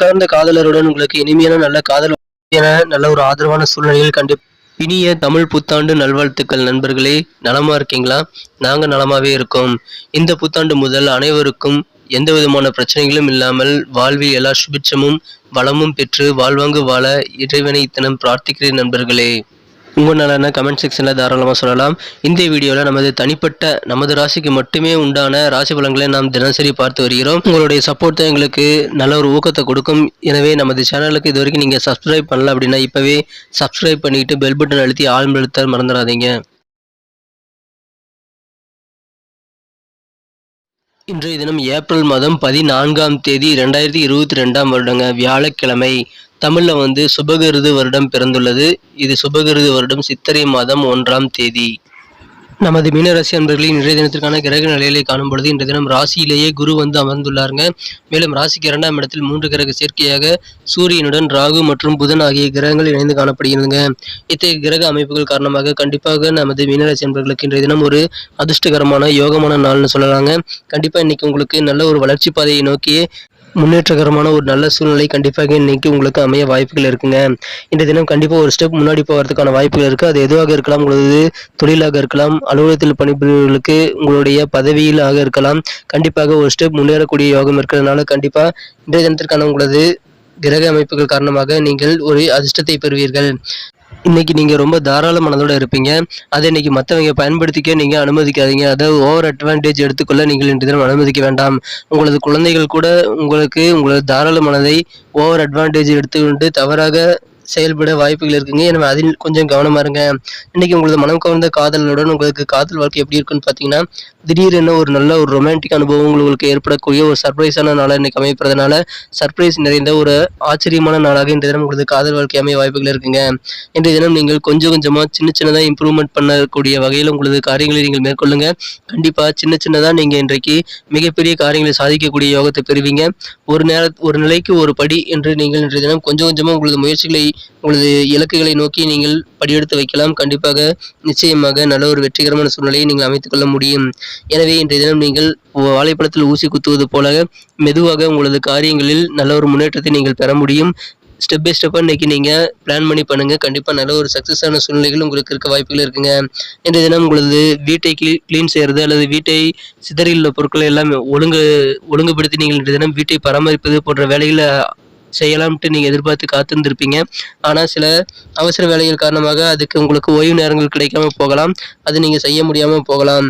கலந்த காதலருடன் உங்களுக்கு இனிமையான நல்ல காதல் என நல்ல ஒரு ஆதரவான சூழ்நிலையில் கண்டு இனிய தமிழ் புத்தாண்டு நல்வாழ்த்துக்கள் நண்பர்களே. நலமா இருக்கீங்களா? நாங்க நலமாவே இருக்கோம். இந்த புத்தாண்டு முதல் அனைவருக்கும் எந்த விதமான பிரச்சனைகளும் இல்லாமல் வாழ்வில் எல்லா சுபிட்சமும் வளமும் பெற்று வாழ்வாங்கு வாழ இறைவனை தினம் பிரார்த்திக்கிறேன் நண்பர்களே. உங்கள் நலனை கமெண்ட் செக்ஷனில் தாராளமாக சொல்லலாம். இந்த வீடியோவில் நமது தனிப்பட்ட நமது ராசிக்கு மட்டுமே உண்டான ராசி பலன்களை நாம் தினசரி பார்த்து வருகிறோம். உங்களுடைய சப்போர்ட் தான் எங்களுக்கு நல்ல ஒரு ஊக்கத்தை கொடுக்கும். எனவே நமது சேனலுக்கு இது வரைக்கும் நீங்கள் சப்ஸ்கிரைப் பண்ணல அப்படின்னா இப்போவே சப்ஸ்கிரைப் பண்ணிக்கிட்டு பெல் பட்டன் அழுத்தி ஆள் மறந்துடாதீங்க. இன்றைய தினம் ஏப்ரல் மாதம் பதினான்காம் தேதி ரெண்டாயிரத்தி இருபத்தி ரெண்டாம் வருடங்க வியாழக்கிழமை தமிழில் வந்து சுபகிருது வருடம் பிறந்துள்ளது. இது சுபகிருது வருடம் சித்திரை மாதம் ஒன்றாம் தேதி. நமது மீனராசி அன்பர்களின் இன்றைய தினத்திற்கான கிரக நிலைகளை காணும் பொழுது இன்றைய தினம் ராசியிலேயே குரு வந்து அமர்ந்துள்ளாருங்க. மேலும் ராசிக்கு இரண்டாம் இடத்தில் மூன்று கிரக சேர்க்கையாக சூரியனுடன் ராகு மற்றும் புதன் ஆகிய கிரகங்கள் இணைந்து காணப்படுகிறதுங்க இத்தகைய கிரக அமைப்புகள் காரணமாக கண்டிப்பாக நமது மீனராசி அன்பர்களுக்கு இன்றைய தினம் ஒரு அதிர்ஷ்டகரமான யோகமான நாள்னு சொல்லலாங்க. கண்டிப்பாக இன்னைக்கு உங்களுக்கு நல்ல ஒரு வளர்ச்சி பாதையை நோக்கியே முன்னேற்றகரமான ஒரு நல்ல சூழ்நிலை கண்டிப்பாக இன்னைக்கு உங்களுக்கு அமைய வாய்ப்புகள் இருக்குங்க. இந்த தினம் கண்டிப்பாக ஒரு ஸ்டெப் முன்னாடி போகிறதுக்கான வாய்ப்புகள் இருக்குது அது எதுவாக இருக்கலாம்? உங்களது தொழிலாக இருக்கலாம். அலுவலகத்தில் பணிபுரிவர்களுக்கு உங்களுடைய பதவியிலாக இருக்கலாம். கண்டிப்பாக ஒரு ஸ்டெப் முன்னேறக்கூடிய யோகம் இருக்கிறதுனால கண்டிப்பாக இன்றைய தினத்திற்கான உங்களது கிரக அமைப்புகள் காரணமாக நீங்கள் ஒரு அதிர்ஷ்டத்தை பெறுவீர்கள். இன்னைக்கு நீங்கள் ரொம்ப தாராள மனதோடு இருப்பீங்க. அதை இன்றைக்கி மற்றவங்க பயன்படுத்திக்க நீங்கள் அனுமதிக்காதீங்க. அதாவது ஓவர் அட்வான்டேஜ் எடுத்துக்கொள்ள நீங்கள் இன்று தினம் அனுமதிக்க வேண்டாம். உங்களது குழந்தைகள் கூட உங்களுக்கு உங்களது தாராள மனதை ஓவர் அட்வான்டேஜ் எடுத்துக்கொண்டு தவறாக செயல்பட வாய்ப்புகள் இருக்குங்க. எனவே அதில் கொஞ்சம் கவனமா இருங்க. இன்னைக்கு உங்களது மனம் கவர்ந்த காதலனுடன் உங்களுக்கு காதல் வாழ்க்கை எப்படி இருக்குன்னு பார்த்தீங்கன்னா திடீரென ஒரு நல்ல ஒரு ரொமான்டிக் அனுபவம் உங்களுக்கு ஏற்படக்கூடிய ஒரு சர்ப்ரைஸான நாளாக இன்னைக்கு அமைப்பதனால சர்ப்ரைஸ் நிறைந்த ஒரு ஆச்சரியமான நாளாக இன்றைய தினம் உங்களது காதல் வாழ்க்கை அமைய வாய்ப்புகள் இருக்குங்க. இன்றைய தினம் நீங்கள் கொஞ்சம் கொஞ்சமாக சின்ன சின்னதாக இம்ப்ரூவ்மெண்ட் பண்ணக்கூடிய வகையில் உங்களது காரியங்களை நீங்கள் மேற்கொள்ளுங்க. கண்டிப்பாக சின்ன சின்னதாக நீங்கள் இன்றைக்கு மிகப்பெரிய காரியங்களை சாதிக்கக்கூடிய யோகத்தை பெறுவீங்க. ஒரு நேர ஒரு நிலைக்கு ஒரு படி என்று நீங்கள் இன்றைய தினம் கொஞ்சம் கொஞ்சமாக உங்களது முயற்சிகளை உங்களது இலக்குகளை நோக்கி நீங்கள் படியெடுத்து வைக்கலாம். கண்டிப்பாக நிச்சயமாக நல்ல ஒரு வெற்றிகரமான சூழ்நிலையை நீங்கள் அமைத்துக் கொள்ள முடியும். எனவே இன்றைய தினம் நீங்கள் வாழைப்பழத்தில் ஊசி குத்துவது போல மெதுவாக உங்களது காரியங்களில் நல்ல ஒரு முன்னேற்றத்தை நீங்கள் பெற முடியும். ஸ்டெப் பை ஸ்டெப்பாக இன்றைக்கி நீங்கள் பிளான் பண்ணி பண்ணுங்கள் கண்டிப்பாக நல்ல ஒரு சக்ஸஸான சூழ்நிலைகள் உங்களுக்கு இருக்க வாய்ப்புகள் இருக்குங்க. இன்றைய தினம் உங்களது வீட்டை கிளீ க்ளீன் செய்கிறது அல்லது வீட்டை சிதறியுள்ள பொருட்களை எல்லாம் ஒழுங்கு ஒழுங்குபடுத்தி நீங்கள் இன்றைய தினம் வீட்டை பராமரிப்பது போன்ற வேலைகளை செய்யலாம்ட்டு நீங்கள் எதிர்பார்த்து காத்திருந்திருப்பீங்க. ஆனால் சில அவசர வேலைகள் காரணமாக அதுக்கு உங்களுக்கு ஓய்வு நேரங்கள் கிடைக்காம போகலாம். அது நீங்கள் செய்ய முடியாமல் போகலாம்.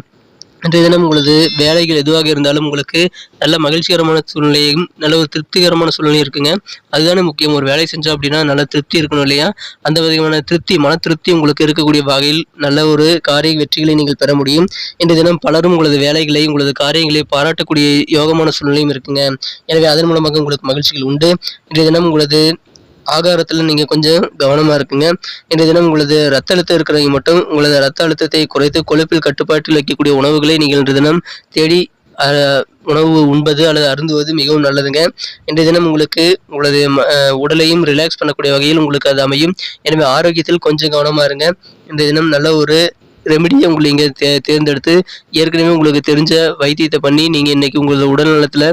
இன்றைய தினம் உங்களது வேலைகள் எதுவாக இருந்தாலும் உங்களுக்கு நல்ல மகிழ்ச்சிகரமான சூழ்நிலையும் நல்ல ஒரு திருப்திகரமான சூழ்நிலையும் இருக்குங்க. அதுதானே முக்கியம். ஒரு வேலை செஞ்சோம் அப்படின்னா நல்ல திருப்தி இருக்கணும் இல்லையா? அந்த விதமான திருப்தி மன திருப்தி உங்களுக்கு இருக்கக்கூடிய வகையில் நல்ல ஒரு காரிய வெற்றிகளை நீங்கள் பெற முடியும். இன்றைய தினம் பலரும் உங்களது வேலைகளை உங்களது காரியங்களை பாராட்டக்கூடிய யோகமான சூழ்நிலையும் இருக்குங்க. எனவே அதன் மூலமாக உங்களுக்கு மகிழ்ச்சிகள் உண்டு. இன்றைய தினம் உங்களது ஆகாரத்தில் நீங்கள் கொஞ்சம் கவனமாக இருக்குங்க. இன்றைய தினம் உங்களது ரத்த அழுத்தம் இருக்கிறவங்க மட்டும் உங்களது ரத்த அழுத்தத்தை குறைத்து கொழுப்பில் கட்டுப்பாட்டில் வைக்கக்கூடிய உணவுகளை நீங்கள் இன்றைய தினம் தேடி உணவு உண்பது அல்லது அருந்துவது மிகவும் நல்லதுங்க. இன்றைய தினம் உங்களுக்கு உங்களது உடலையும் ரிலாக்ஸ் பண்ணக்கூடிய வகையில் உங்களுக்கு அது அமையும். எனவே ஆரோக்கியத்தில் கொஞ்சம் கவனமாக இருங்க. இன்றைய தினம் நல்ல ஒரு ரெமிடியை உங்களை இங்கே தே தேர்ந்தெடுத்து ஏற்கனவே உங்களுக்கு தெரிஞ்ச வைத்தியத்தை பண்ணி நீங்கள் இன்றைக்கி உங்களது உடல் நலத்தில்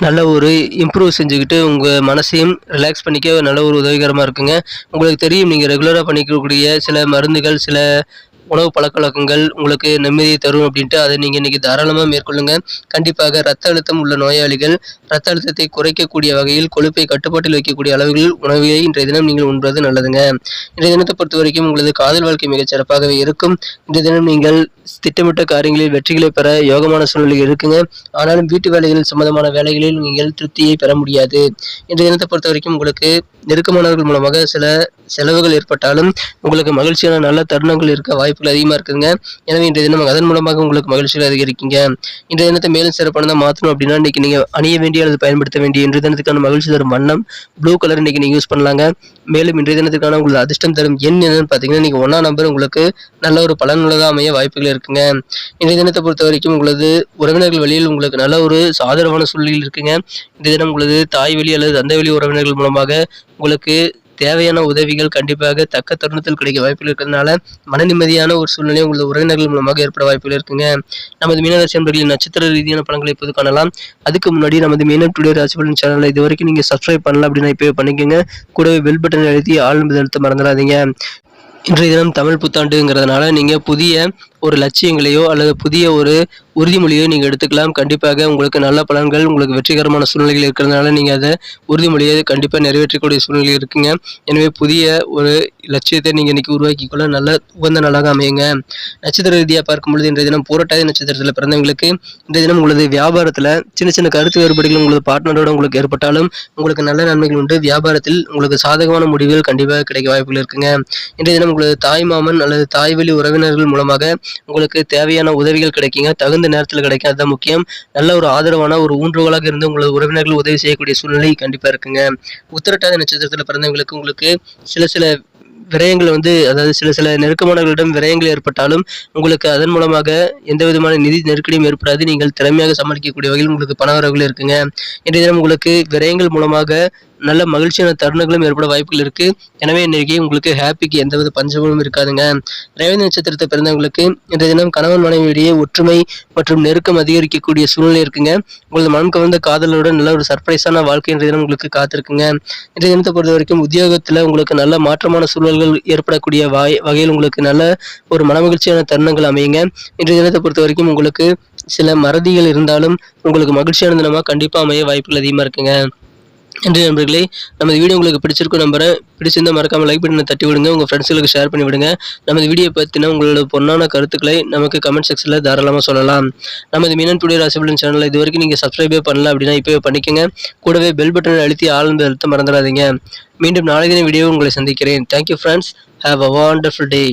நல்ல ஒரு இம்ப்ரூவ் செஞ்சுக்கிட்டு உங்கள் மனசையும் ரிலாக்ஸ் பண்ணிக்க நல்ல ஒரு உதவிகரமாக இருக்குங்க. உங்களுக்கு தெரியும் நீங்கள் ரெகுலராக பண்ணிக்கக்கூடிய சில மருந்துகள் சில உணவு பழக்கவழக்கங்கள் உங்களுக்கு நிம்மதியை தரும் அப்படின்ட்டு அதை நீங்கள் இன்றைக்கி தாராளமாக மேற்கொள்ளுங்க. கண்டிப்பாக ரத்த அழுத்தம் உள்ள நோயாளிகள் ரத்த அழுத்தத்தை குறைக்கக்கூடிய வகையில் கொழுப்பை கட்டுப்பாட்டில் வைக்கக்கூடிய அளவுகளில் உணவை இன்றைய தினம் நீங்கள் உண்பது நல்லதுங்க. இன்றைய தினத்தை பொறுத்த வரைக்கும் உங்களது காதல் வாழ்க்கை மிகச் சிறப்பாகவே இருக்கும். இன்றைய தினம் நீங்கள் திட்டமிட்ட காரியங்களில் வெற்றிகளை பெற யோகமான சூழ்நிலை இருக்குங்க. ஆனாலும் வீட்டு வேலைகளில் சம்பந்தமான வேலைகளில் நீங்கள் திருப்தியை பெற முடியாது. இன்றைய தினத்தை பொறுத்த வரைக்கும் உங்களுக்கு நெருக்கமானவர்கள் மூலமாக சில செலவுகள் ஏற்பட்டாலும் உங்களுக்கு மகிழ்ச்சியான நல்ல தருணங்கள் இருக்க வாய்ப்பு வாய்ப்புகள் அதிகமாக இருக்குதுங்க. எனவே இன்றைய தினம் அதன் மூலமாக உங்களுக்கு மகிழ்ச்சிகள் அதிகரிக்கீங்க. இன்றைய தினத்தை மேலும் சிறப்பானதாக மாற்றணும் அப்படின்னா இன்னைக்கு நீங்கள் அணிய வேண்டிய அல்லது பயன்படுத்த வேண்டிய இன்றைய தினத்துக்கான மகிழ்ச்சி தரும் வண்ணம் ப்ளூ கலர் இன்னைக்கு நீங்கள் யூஸ் பண்ணலாங்க. மேலும் இன்றைய தினத்துக்கான உங்களுக்கு அதிர்ஷ்டம் தரும் எண் என்னன்னு பார்த்தீங்கன்னா நீங்கள் ஒன்றா நம்பர் உங்களுக்கு நல்ல ஒரு பலனுள்ளதாக அமைய வாய்ப்புகள் இருக்குங்க. இன்றைய தினத்தை பொறுத்த வரைக்கும் உங்களது உறவினர்கள் வழியில் உங்களுக்கு நல்ல ஒரு சாதகமான சூழ்நிலையில் இருக்குங்க. இந்த தினம் உங்களது தாய் வழி அல்லது தந்தை வழி உறவினர்கள் மூலமாக உங்களுக்கு தேவையான உதவிகள் கண்டிப்பாக தக்க தருணத்தில் கிடைக்க வாய்ப்புகள் இருக்கிறதுனால மன நிம்மதியான ஒரு சூழ்நிலை உங்களது உறவினர்கள் மூலமாக ஏற்பட வாய்ப்புகள் இருக்குங்க. நமது மீனராசி நண்பர்களின் நட்சத்திர ரீதியான படங்களை இப்போது காணலாம். அதுக்கு முன்னாடி நமது மீனம் டுடே ராசிபலன் சேனலை இது வரைக்கும் நீங்கள் சப்ஸ்கிரைப் பண்ணல அப்படின்னா இப்போவே பண்ணிக்கோங்க. கூடவே பெல் பட்டன் அழுத்தி ஆள் அழுத்த மறந்துடாதீங்க. இன்றைய தினம் தமிழ் புத்தாண்டுங்கிறதுனால நீங்கள் புதிய ஒரு லட்சியங்களையோ அல்லது புதிய ஒரு உறுதிமொழியோ நீங்கள் எடுத்துக்கலாம். கண்டிப்பாக உங்களுக்கு நல்ல பலன்கள் உங்களுக்கு வெற்றிகரமான சூழ்நிலைகள் இருக்கிறதுனால நீங்கள் அதை உறுதிமொழியை கண்டிப்பாக நிறைவேற்றக்கூடிய சூழ்நிலை இருக்குங்க. எனவே புதிய ஒரு லட்சியத்தை நீங்கள் இன்றைக்கி உருவாக்கிக்கொள்ள நல்ல உகந்த நாளாக அமையுங்க. நட்சத்திர ரீதியாக பார்க்கும்பொழுது இன்றைய தினம் பூரட்டாதி நட்சத்திரத்தில் பிறந்தவங்களுக்கு இன்றைய தினம் உங்களது வியாபாரத்தில் சின்ன சின்ன கருத்து வேறுபாடுகள் உங்களது பார்ட்னரோட உங்களுக்கு ஏற்பட்டாலும் உங்களுக்கு நல்ல நன்மைகள் உண்டு. வியாபாரத்தில் உங்களுக்கு சாதகமான முடிவுகள் கண்டிப்பாக கிடைக்க வாய்ப்புகள் இருக்குங்க. இன்றைய தினம் உங்களது தாய் மாமன் அல்லது தாய் வழி உறவினர்கள் மூலமாக உங்களுக்கு தேவையான உதவிகள் கிடைக்குங்க. தகுந்த நேரத்தில் கிடைக்கும். அதுதான் முக்கியம். நல்ல ஒரு ஆதரவான ஒரு ஊன்றுகோலாக இருந்து உங்களது உறவினர்கள் உதவி செய்யக்கூடிய சூழ்நிலை கண்டிப்பாக இருக்குங்க. உத்திரட்டாத நட்சத்திரத்தில் பிறந்தவங்களுக்கு உங்களுக்கு சில சில விரயங்கள் வந்து அதாவது சில சில நெருக்கமானவர்களிடம் விரயங்கள் ஏற்பட்டாலும் உங்களுக்கு அதன் மூலமாக எந்த விதமான நிதி நெருக்கடியும் ஏற்படாது. நீங்கள் திறமையாக சமாளிக்கக்கூடிய வகையில் உங்களுக்கு பண வரவுகள் இருக்குங்க. இன்றைய தினம் உங்களுக்கு விரயங்கள் மூலமாக நல்ல மகிழ்ச்சியான தருணங்களும் ஏற்பட வாய்ப்புகள் இருக்கு. எனவே இன்றைக்கு உங்களுக்கு ஹாப்பிக்கு எந்தவித பஞ்சமும் இருக்காதுங்க. ரேவதி நட்சத்திரத்தை பிறந்தவங்களுக்கு இன்றைய தினம் கணவன் மனைவியிடையே ஒற்றுமை மற்றும் நெருக்கம் அதிகரிக்கக்கூடிய சூழ்நிலை இருக்குங்க. உங்களது மனம் கவர்ந்த காதலோட நல்ல ஒரு சர்ப்ரைஸான வாழ்க்கை இன்றைய தினம் உங்களுக்கு காத்திருக்குங்க. இன்றைய தினத்தை பொறுத்த வரைக்கும் உத்தியோகத்தில் உங்களுக்கு நல்ல மாற்றமான சூழல்கள் ஏற்படக்கூடிய வாய் வகையில் உங்களுக்கு நல்ல ஒரு மனமகிழ்ச்சியான தருணங்கள் அமையுங்க. இன்றைய தினத்தை பொறுத்த வரைக்கும் உங்களுக்கு சில மறதிகள் இருந்தாலும் உங்களுக்கு மகிழ்ச்சியான தினமாக கண்டிப்பாக அமைய வாய்ப்புகள் அதிகமாக இருக்குங்க. நன்றி நண்பர்களே. நமது வீடியோ உங்களுக்கு பிடிச்சிருக்கும் நம்புறேன். பிடிச்சிருந்தா மறக்காமல் லைக் பட்டனை தட்டி விடுங்க. உங்கள் ஃப்ரெண்ட்ஸுகளுக்கு ஷேர் பண்ணி விடுங்க. நமது வீடியோ பற்றின உங்களோட பொண்ணான கருத்துக்களை நமக்கு கமெண்ட் செக்ஷனில் தாராளமாக சொல்லலாம். நமது மீனன் டுடே ராசிபலன் சேனலை இது வரைக்கும் நீங்கள் சப்ஸ்கிரைபே பண்ணல அப்படின்னா இப்போவே பண்ணிக்கோங்க. கூடவே பெல் பட்டனை அழுத்தி ஆழ்ந்து அழுத்த மறந்துடாதீங்க. மீண்டும் நாளைக்கு வீடியோ உங்களை சந்திக்கிறேன். Thank you friends have a wonderful day